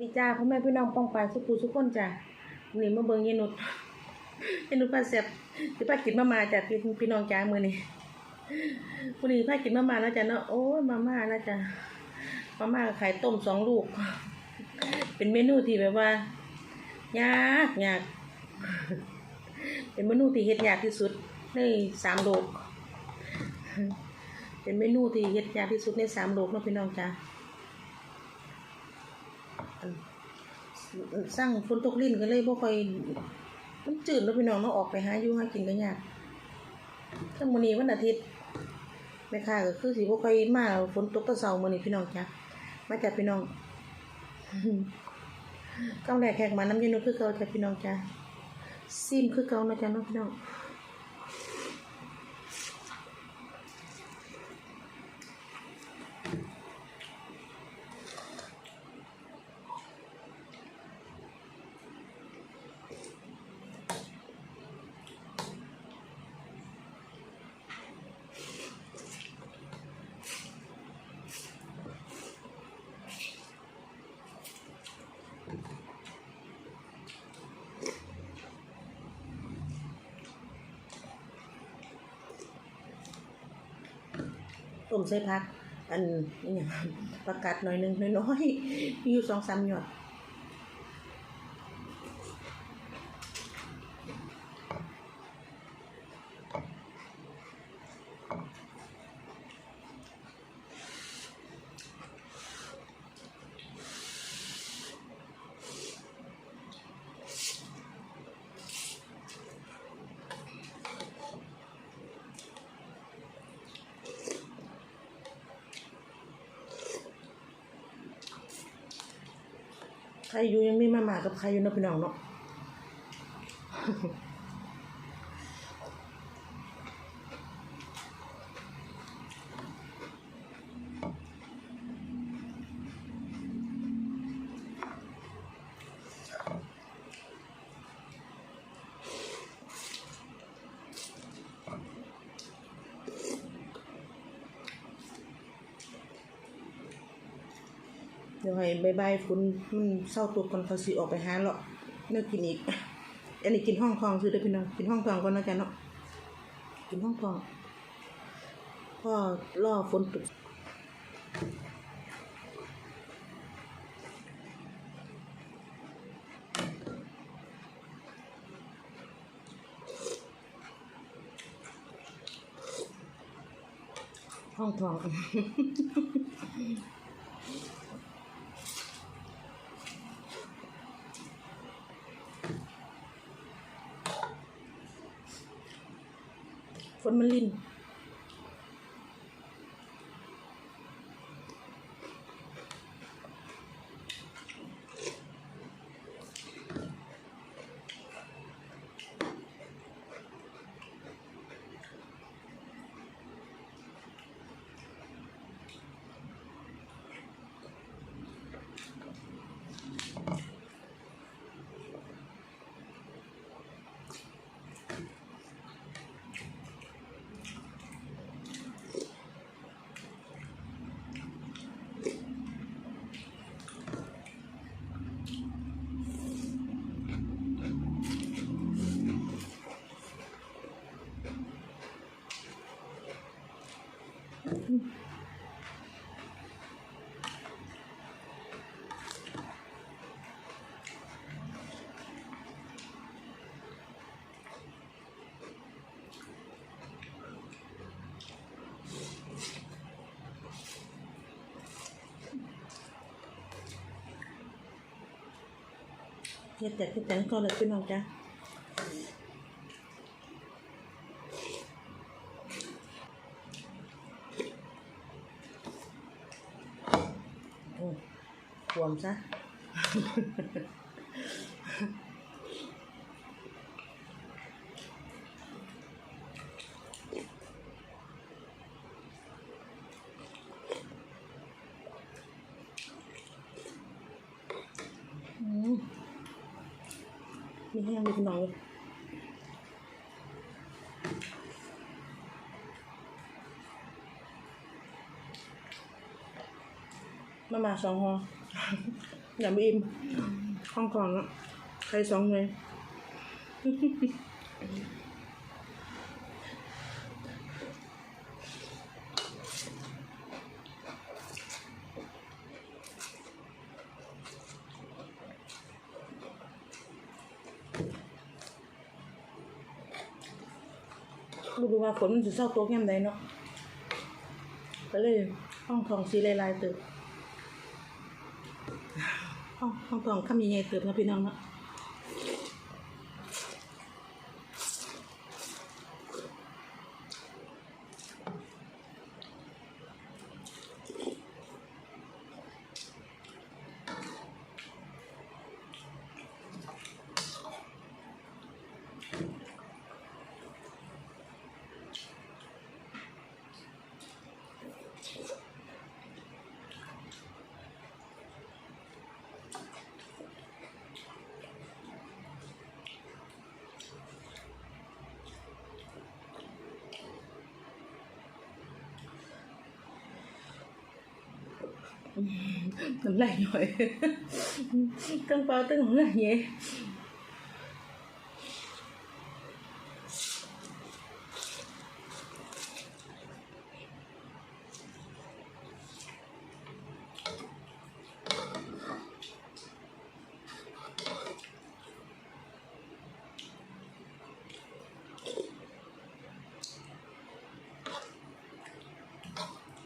ดีจ้าพ่อแม่พี่น้องป้องปายสุปูสุกคนจ้าวันนี้มาเบิ่งยนุดเยนุดป้าแซ่บที่ป้ากินมามาจ้ะพี่พี่น้องจ้ามือนี้วันนี้ป้ากินมามาแล้วจ้ะเนาะโอ้ยมาม่านะจ้ะมาม่ากับไข่ต้มสองลูก เป็นเมนูที่แบบว่ายากยากเป็นเมนูที่เฮ็ดยากที่สุดในสามโลก เป็นเมนูที่เฮ็ดยากที่สุดในสามโลกเนาะพี่น้องจ้า สร้างฝนตกลิ้นก็เลยบ่ค่อยมันจืดแล้วพี่น้องเนาะออกไปหาอยู่หากินก็ยากถ้ามื้อนี้วันอาทิตย์แม่ค้าก็คือสิบ่ค่อยมาฝนตกตะเช้ามื้อนี้พี่น้องจ้ะมาจากพี่น้องกำแรกแขกมาน้ำเย็นนคือเก่าจ้ะพี่น้องจ้ะซิมคือเก่านาะจ้ะเนาะพี่น้อง ต้มใส่ผัก อันนี้หยังประกาศหน่อยหนึงน้อยๆมีอยู่สองสามหยอด ใครอยู่ยังมีมาหมากับใครอยู่เนาะพี่น้องเนาะ เดี๋ยวให้บายบายคุณมันเศร้าตัวก่อนเขาสิออกไปหาเลาะเนื้อกินอีก อันนี้กินห้องทองซื้อได้พี่น้องกินห้องทองก่อนนะจ๊ะเนาะกินห้องทองพ่อล่อฝนตกห้องทอง ฝนมันลิน เฮ็ดแต่เฮ็ดแต่ก็เลยพี่น้องจ้ะโอ้ขวมซะ อืมมี แห้งมีพี่น้องเลยมามาสองหออย่าไม่อิ่มห้องของอะใครสองเลย รู้ดูว่าฝนมันจะเศร้าตัวแง่มใดเนาะก็เลยห้องทองสีลายลายๆเติบห้องห้องทองข้ามีไงเติบนะพี่น้องเนาะ น้ำลายหน่อย ตั้งเปล่าตั้งน้ำลายเย่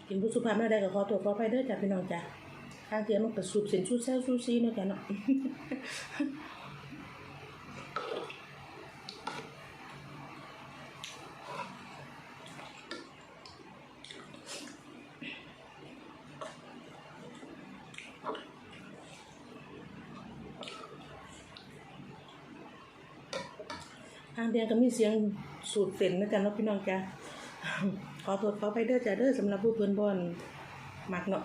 กินผู้สุภาพไม่ได้ก็ขอตัวขอไปเด้อจ้ะพี่น้องจ้ะทางเทียมันก็สูบเส้นสูดแซวสูซีเนาะจ้ะเนาะทางเดียนก็มีเสียงสูดเส้นนะจ๊ะเนาะพี่น้องจ้ะ ขอโทษขอไปเด้อจ้าเด้อสำหรับผู้เพื่อนบอนมักเนาะ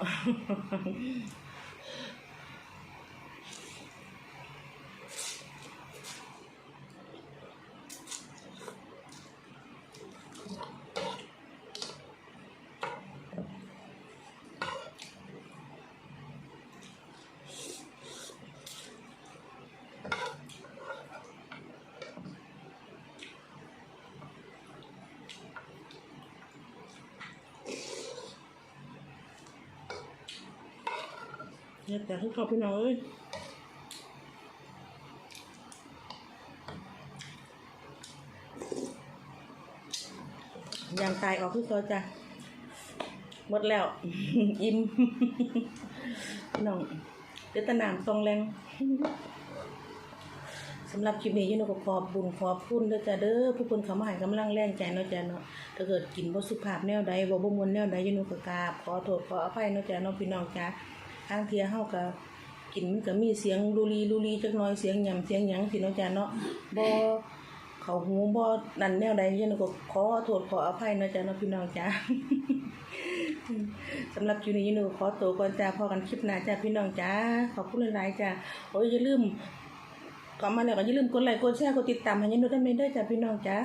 เนี่ยแต่คือเขาพี่น้องเอ้ยยางตายออกคือเขาจ้ะหมดแล้ว อิ่มพี่น้องเดือดตะนามตรงแรงสำหรับคลิปนี้อยินดีก็ขอบบุญขอบคุณเด้อจ้ะเด้อผู้คนเขามาให้กำลังแรงใจเนาะจ้ะเนาะถ้าเกิดกินบ่สุภาพแนวใดบ่บ่มวนแนวใดอยินดีก็กราบขอโทษขออภัยเนาะจ้ะเนาะพี่น้องจ้ะ ทางเทียเฮาก็กินมันก็มีเสียงลูลีลูลีจักหน่อยเสียงหย่ำเสียงหยังสิเนาะจ้ะเนาะบ่เขาหูบ่นั่นแนวใดอยินก็ขอโทษขออภัยเนาะจ้ะเนาะพี่น้องจ้ะสำหรับคลิปนี้อยินดีก็ขอตัวก่อนจ้ะพอกันคลิปหน้าจ้ะพี่น้องจ้ะขอบคุณหลายๆจ้ะโอ้ยอย่าลืมก่อนมาแล้วก็อย่าลืมกดไลค์กดแชร์กดติดตามให้ยันดูได้ไหมเด้อจ้ะพี่น้องจ้า